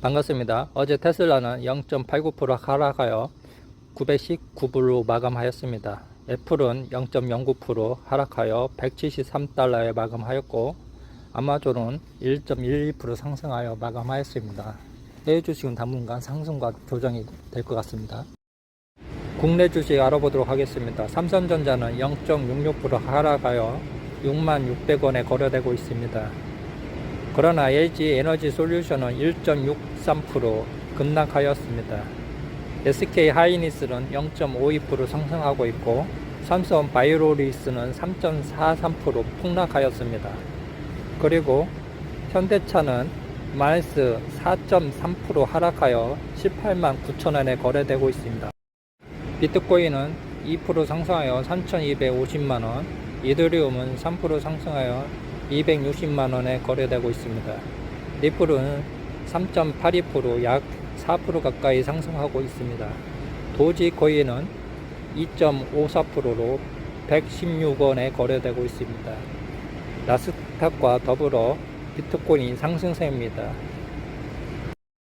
반갑습니다. 어제 테슬라는 0.89% 하락하여 919불로 마감하였습니다. 애플은 0.09% 하락하여 173달러에 마감하였고 아마존은 1.12% 상승하여 마감하였습니다. 해외 주식은 당분간 상승과 조정이 될 것 같습니다. 국내 주식 알아보도록 하겠습니다. 삼성전자는 0.66% 하락하여 6만 600원에 거래되고 있습니다. 그러나 LG 에너지 솔루션은 1.63% 급락하였습니다. SK 하이니스는 0.52% 상승하고 있고 삼성 바이오로리스는 3.43% 폭락하였습니다. 그리고 현대차는 마이너스 4.3% 하락하여 18만 9천원에 거래되고 있습니다. 비트코인은 2% 상승하여 3,250만원, 이더리움은 3% 상승하여 260만원에 거래되고 있습니다. 리플은 3.82%약 4% 가까이 상승하고 있습니다. 도지코인은 2.54%로 116원에 거래되고 있습니다. 나스닥과 더불어 비트코인이 상승세입니다.